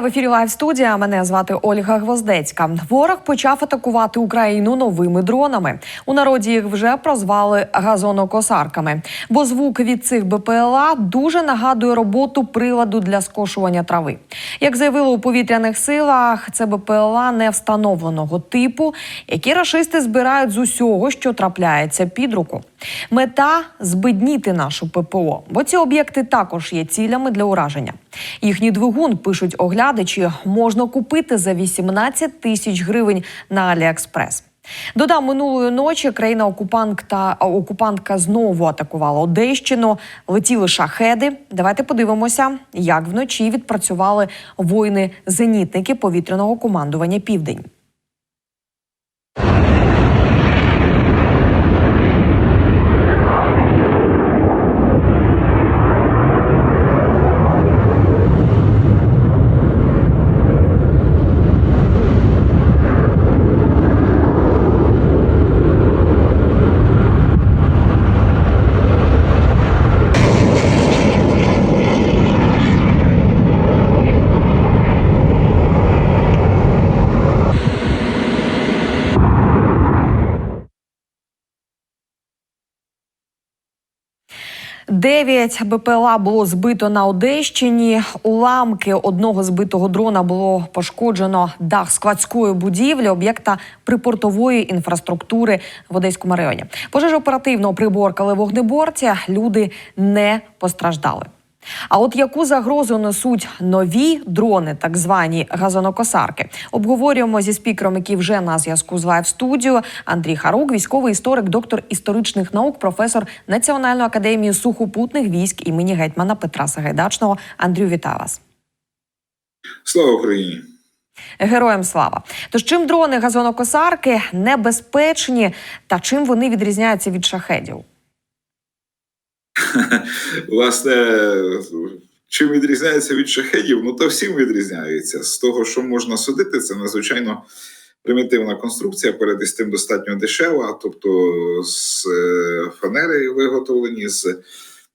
В ефірі Лайв студія. Мене звати Ольга Гвоздецька. Ворог почав атакувати Україну новими дронами. У народі їх вже прозвали газонокосарками, бо звук від цих БПЛА дуже нагадує роботу приладу для скошування трави. Як заявили у повітряних силах, це БПЛА не встановленого типу, які рашисти збирають з усього, що трапляється під руку. Мета збидніти нашу ППО, бо ці об'єкти також є цілями для ураження. Їхній двигун пишуть оглядачі, можна купити за 18 тисяч гривень на Аліекспрес. Додам минулої ночі країна окупантка окупантка знову атакувала Одещину. Летіли шахеди. Давайте подивимося, як вночі відпрацювали воїни-зенітники повітряного командування Південь. Дев'ять БПЛА було збито на Одещині. Уламки одного збитого дрона було пошкоджено дах складської будівлі об'єкта припортової інфраструктури в Одеському районі. Пожежу оперативно приборкали вогнеборці. Люди не постраждали. А от яку загрозу несуть нові дрони, так звані газонокосарки, обговорюємо зі спікером, який вже на зв'язку з лайв студіо Андрій Харук, військовий історик, доктор історичних наук, професор Національної академії сухопутних військ імені гетьмана Петра Сагайдачного. Андрію, вітаю вас. Слава Україні! Героям слава! Тож чим дрони газонокосарки небезпечні та чим вони відрізняються від шахедів? Власне, чим відрізняється від шахедів? Ну, то всім відрізняється. З того, що можна судити, це надзвичайно примітивна конструкція, перед із тим достатньо дешева, тобто з е, фанери виготовлені, з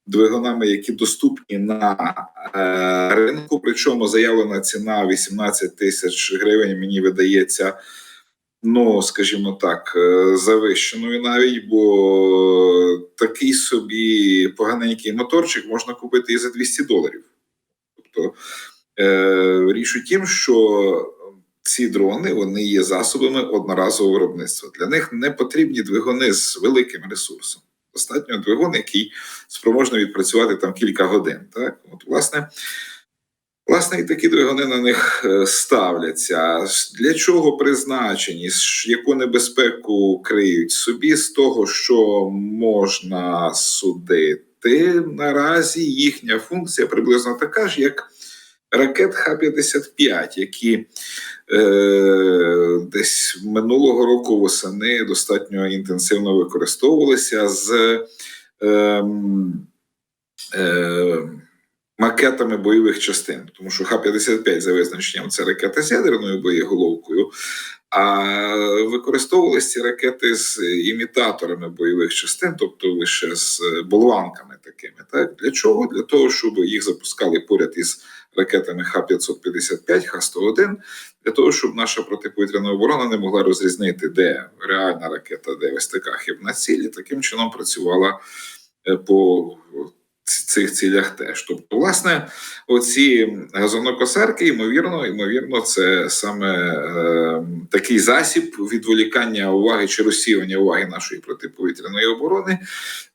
двигунами, які доступні на е, ринку. Причому заявлена ціна 18 тисяч гривень, мені видається. Ну, скажімо так, е, завищеною навіть, бо такий собі поганенький моторчик можна купити і за 200 доларів. Тобто е, річ у тім, що ці дрони вони є засобами одноразового виробництва. Для них не потрібні двигуни з великим ресурсом. Достатньо двигун, який спроможний відпрацювати там кілька годин. Так, от, власне. Власне, і такі двигуни на них е, ставляться. Для чого призначені? Яку небезпеку криють собі з того, що можна судити наразі їхня функція приблизно така ж, як ракет Х-55, які е, десь минулого року восени достатньо інтенсивно використовувалися з. Е, е, макетами бойових частин, тому що Х-55 за визначенням це ракета з ядерною боєголовкою, а використовувалися ці ракети з імітаторами бойових частин, тобто лише з болванками такими. Так Для чого? Для того, щоб їх запускали поряд із ракетами Х-555, Х-101, для того, щоб наша протиповітряна оборона не могла розрізнити, де реальна ракета, де ось така хибна ціль, і таким чином працювала по цих цілях теж. Тобто, власне, оці газонокосарки, ймовірно, ймовірно, це саме е, такий засіб відволікання уваги чи розсіювання уваги нашої протиповітряної оборони.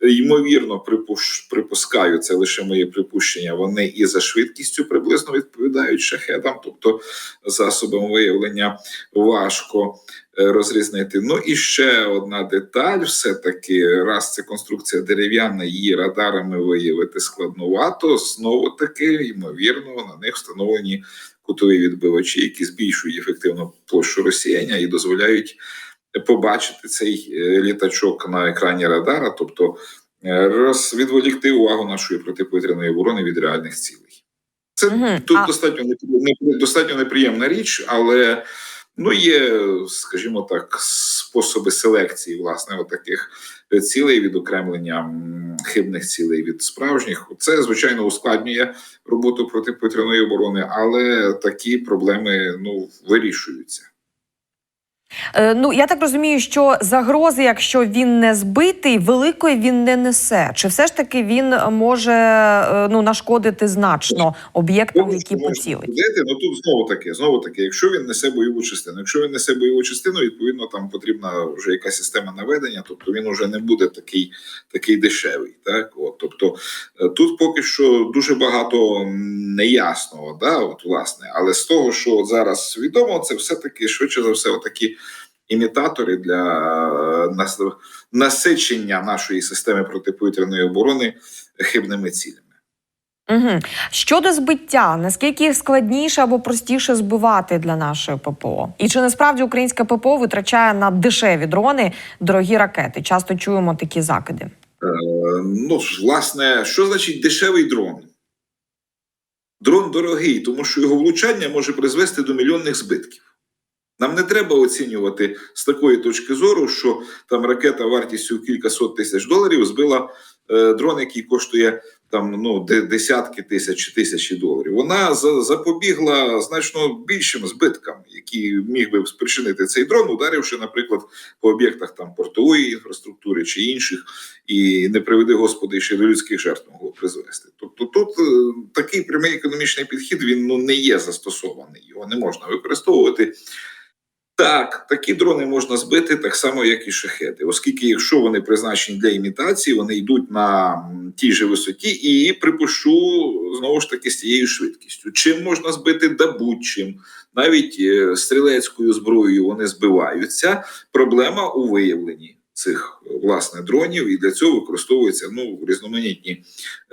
Ймовірно, припуш, припускаю, це лише моє припущення. Вони і за швидкістю приблизно відповідають шахедам, тобто засобам виявлення важко. Е, розрізнити. Ну і ще одна деталь: все-таки раз це конструкція дерев'яна, її радарами виявити складновато. Знову таки, ймовірно, на них встановлені кутові відбивачі, які збільшують ефективну площу розсіяння і дозволяють побачити цей е, літачок на екрані радара, тобто е, розвідволікти увагу нашої протиповітряної оборони від реальних цілей. Це угу. тут а... достатньо достатньо неприємна річ, але Ну, є, скажімо так, способи селекції власне таких цілей відокремлення хибних цілей від справжніх. Це звичайно ускладнює роботу протиповітряної оборони, але такі проблеми ну вирішуються. Е, ну я так розумію, що загрози, якщо він не збитий, великої він не несе. Чи все ж таки він може е, ну нашкодити значно об'єктам, які можна поцілить? Ну тут знову таки, знову таки, якщо він несе бойову частину. Якщо він несе бойову частину, відповідно там потрібна вже якась система наведення, тобто він вже не буде такий, такий дешевий. Так, от тобто е, тут поки що дуже багато неясного, да, от власне, але з того, що зараз відомо, це все таки швидше за все, такі імітатори для е, насичення нашої системи протиповітряної оборони хибними цілями. Угу. Щодо збиття, наскільки складніше або простіше збивати для нашої ППО? І чи насправді українське ППО витрачає на дешеві дрони дорогі ракети? Часто чуємо такі закиди. Е, Ну, власне, що значить дешевий дрон? Дрон дорогий, тому що його влучання може призвести до мільйонних збитків. Нам не треба оцінювати з такої точки зору, що там ракета вартістю кілька сот тисяч доларів збила е, дрон, який коштує там ну де- десятки тисяч чи тисячі доларів. Вона за- запобігла значно більшим збиткам, які міг би спричинити цей дрон, ударивши, наприклад, по об'єктах там портової інфраструктури чи інших, і не приведи господи, ще до людських жертв могло призвести. Тобто, тут е, такий прямий економічний підхід він ну не є застосований, його не можна використовувати. Так, такі дрони можна збити так само, як і шахети, оскільки, якщо вони призначені для імітації, вони йдуть на тій же висоті, і припущу знову ж таки з тією швидкістю. Чим можна збити да навіть е, стрілецькою зброєю вони збиваються. Проблема у виявленні цих власне дронів, і для цього використовуються ну різноманітні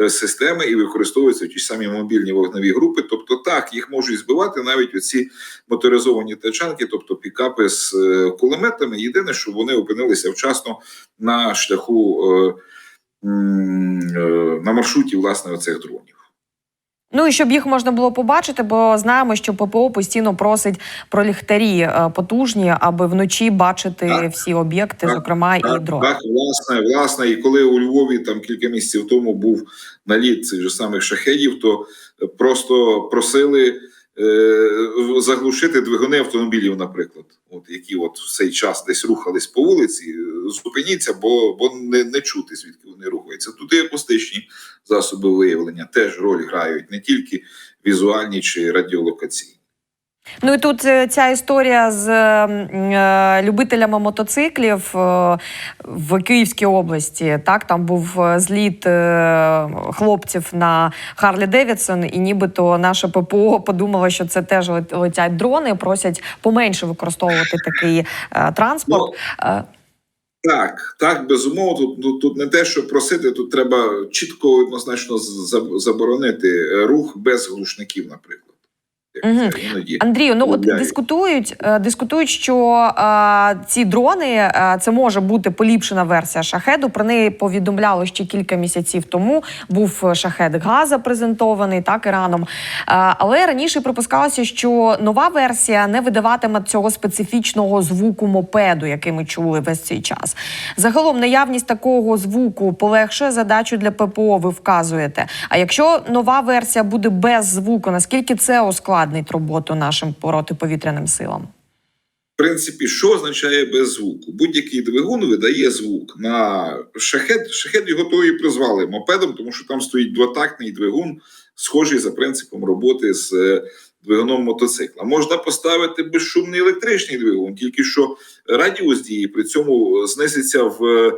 е, системи і використовуються ті самі мобільні вогневі групи. Тобто, так їх можуть збивати навіть оці моторизовані тачанки, тобто пікапи з е, кулеметами. Єдине, що вони опинилися вчасно на шляху е, на маршруті власне оцих дронів. Ну і щоб їх можна було побачити, бо знаємо, що ППО постійно просить про ліхтарі е, потужні, аби вночі бачити Так. всі об'єкти, Так. зокрема і Так, дрони. так, власне, власне, і коли у Львові там кілька місяців тому був наліт цих же самих шахедів, то просто просили е, заглушити двигуни автомобілів, наприклад, от які от в цей час десь рухались по вулиці. Зупиніться, бо, бо не, не чути, звідки вони рухаються. Тут і акустичні засоби виявлення теж роль грають не тільки візуальні чи радіолокаційні. Ну і тут е, ця історія з е, е, любителями мотоциклів е, в Київській області. Так, там був е, зліт е, хлопців на Харлі Девідсон, і нібито наше ППО подумало, що це теж летять дрони, просять поменше використовувати такий е, транспорт. Так, так, безумовно. Тут, тут, тут не те, що просити, тут треба чітко однозначно за- заборонити рух без глушників, наприклад. Іноді. Андрію, ну от дискутують, е, дискутують, що е, ці дрони е, це може бути поліпшена версія шахеду. Про неї повідомляли ще кілька місяців тому. Був шахед Газа презентований так Іраном. Е, але раніше припускалося, що нова версія не видаватиме цього специфічного звуку мопеду, який ми чули весь цей час. Загалом наявність такого звуку полегшує задачу для ППО. Ви вказуєте. А якщо нова версія буде без звуку, наскільки це ускладнить роботу нашим протиповітряним силам? В принципі, що означає без звуку? Будь-який двигун видає звук. На шахет, шахет його того і призвали мопедом, тому що там стоїть двотактний двигун, схожий за принципом роботи з е, двигуном мотоцикла. Можна поставити безшумний електричний двигун, тільки що радіус дії при цьому знизиться в е,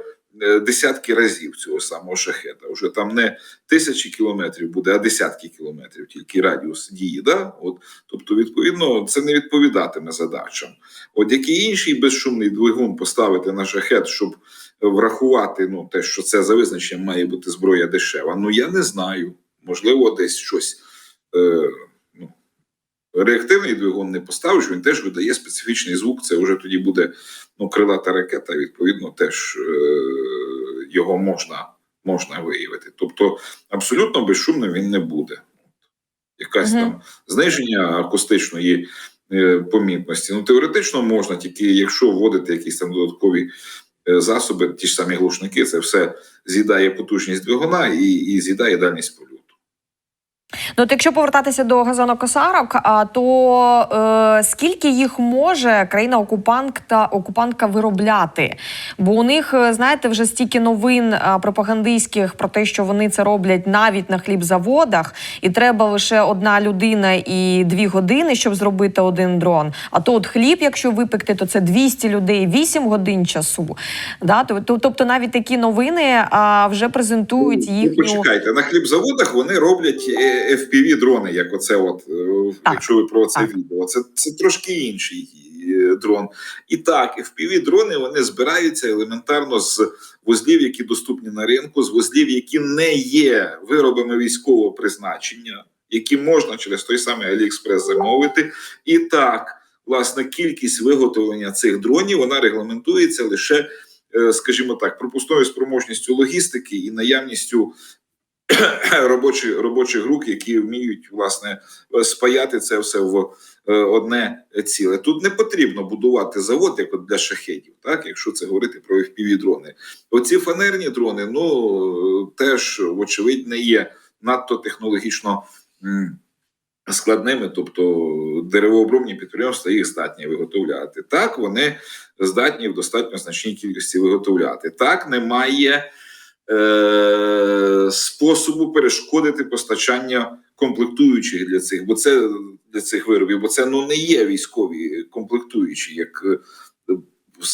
десятки разів цього самого шахета. Уже там не тисячі кілометрів буде, а десятки кілометрів, тільки радіус дії. Да? От, тобто, відповідно, це не відповідатиме задачам. От який інший безшумний двигун поставити на шахет, щоб врахувати ну, те, що це за визначенням має бути зброя дешева. Ну я не знаю. Можливо, десь щось. Е, реактивний двигун не поставиш, він теж видає специфічний звук. Це вже тоді буде ну, крилата ракета, відповідно, теж е, його можна, можна виявити. Тобто, абсолютно безшумним він не буде. Якась Мгм. там зниження акустичної е, помітності. Ну, теоретично можна, тільки якщо вводити якісь там додаткові е, засоби, ті ж самі глушники, це все з'їдає потужність двигуна і, і з'їдає дальність польоту. Ну, от якщо повертатися до газонокосарок, а то е, скільки їх може країна-окупантка окупантка виробляти? Бо у них, е, знаєте, вже стільки новин е, пропагандистських про те, що вони це роблять навіть на хлібзаводах, і треба лише одна людина і дві години, щоб зробити один дрон. А то от хліб, якщо випекти, то це 200 людей, 8 годин часу. Да? Тобто, тобто навіть такі новини а, вже презентують Ну, їхню. Почекайте, на хлібзаводах вони роблять е, FPV дрони, як оце, от, е, Так, якщо ви про це так. відео. Це, це трошки інший е, дрон. І так, FPV дрони вони збираються елементарно з вузлів, які доступні на ринку, з вузлів, які не є виробами військового призначення, які можна через той самий AliExpress замовити. І так, власне, кількість виготовлення цих дронів вона регламентується лише. е, Скажімо так, пропускною спроможністю логістики і наявністю робочих робочих рук, які вміють власне спаяти це все в е, одне ціле. Тут не потрібно будувати завод, як от для шахедів, так якщо це говорити про fpv дрони. Оці фанерні дрони, ну теж вочевидь не є надто технологічно. Складними, тобто деревообробні підприємства їх здатні виготовляти. Так, вони здатні в достатньо значній кількості виготовляти. Так, немає способу перешкодити постачання комплектуючих для цих, бо це для цих виробів, бо це ну не є військові комплектуючі. Як е,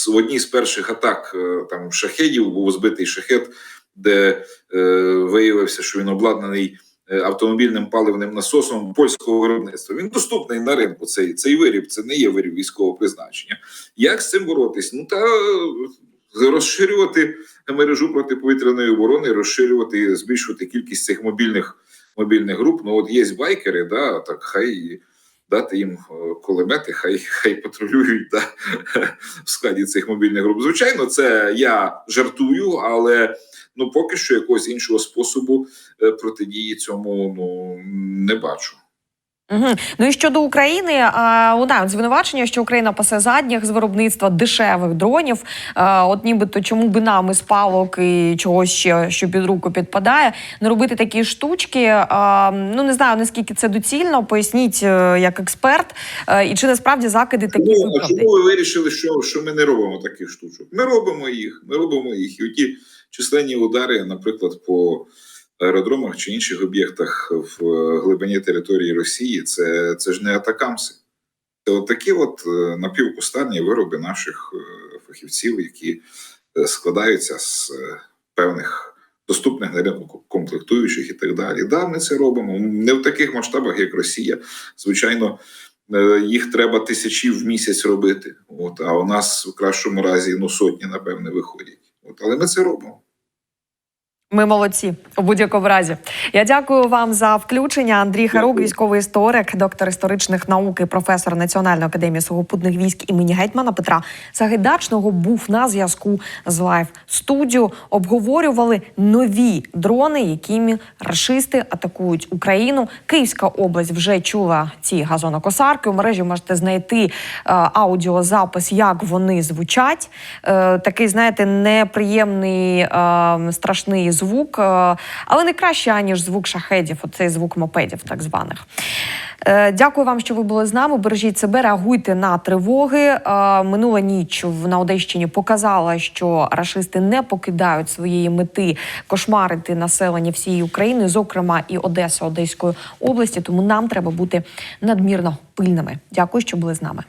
в- одній з перших атак е, там шахедів був збитий шахет, де е, виявився, що він обладнаний е, автомобільним паливним насосом польського виробництва. Він доступний на ринку. Цей цей виріб це не є виріб військового призначення. Як з цим боротись? Ну та е, розширювати мережу протиповітряної оборони, розширювати, збільшувати кількість цих мобільних мобільних груп. Ну от є байкери, да, так хай дати їм е, кулемети, хай хай патрулюють да, в складі цих мобільних груп. Звичайно, це я жартую, але ну поки що якогось іншого способу е, протидії цьому ну не бачу. Угу. Ну і щодо України, а, лунають звинувачення, що Україна пасе задніх з виробництва дешевих дронів. А, от нібито чому би нам із палок і чогось ще, що під руку підпадає, не робити такі штучки. А, ну не знаю наскільки це доцільно. Поясніть е, як експерт, е, і чи насправді закиди такі Чому, а чому ви вирішили, що, що ми не робимо таких штучок? Ми робимо їх, ми робимо їх. І оті численні удари, наприклад, по аеродромах чи інших об'єктах в е, глибині території Росії, це, це ж не атакамси. Це от такі от е, напівкустарні вироби наших е, фахівців, які складаються з певних доступних на ринку комплектуючих і так далі. Да, ми це робимо не в таких масштабах, як Росія. Звичайно, їх треба тисячі в місяць робити. От, а у нас в кращому разі ну сотні, напевне, виходять. От, але ми це робимо. Ми молодці у будь-якому разі. Я дякую вам за включення. Андрій Харук, військовий історик, доктор історичних наук і професор Національної академії сухопутних військ імені гетьмана Петра Сагайдачного був на зв'язку з лайв студіо. Обговорювали нові дрони, якими рашисти атакують Україну. Київська область вже чула ці газонокосарки. У мережі можете знайти е, аудіозапис, як вони звучать. Е, такий, знаєте, неприємний, е, страшний звук, е, але не краще, аніж звук шахедів, оцей звук мопедів, так званих. Е, Дякую вам, що ви були з нами. Бережіть себе, реагуйте на тривоги. Е, Минула ніч на Одещині показала, що рашисти не покидають своєї мети кошмарити населення всієї України, зокрема і Одеса, Одеської області. Тому нам треба бути надмірно пильними. Дякую, що були з нами.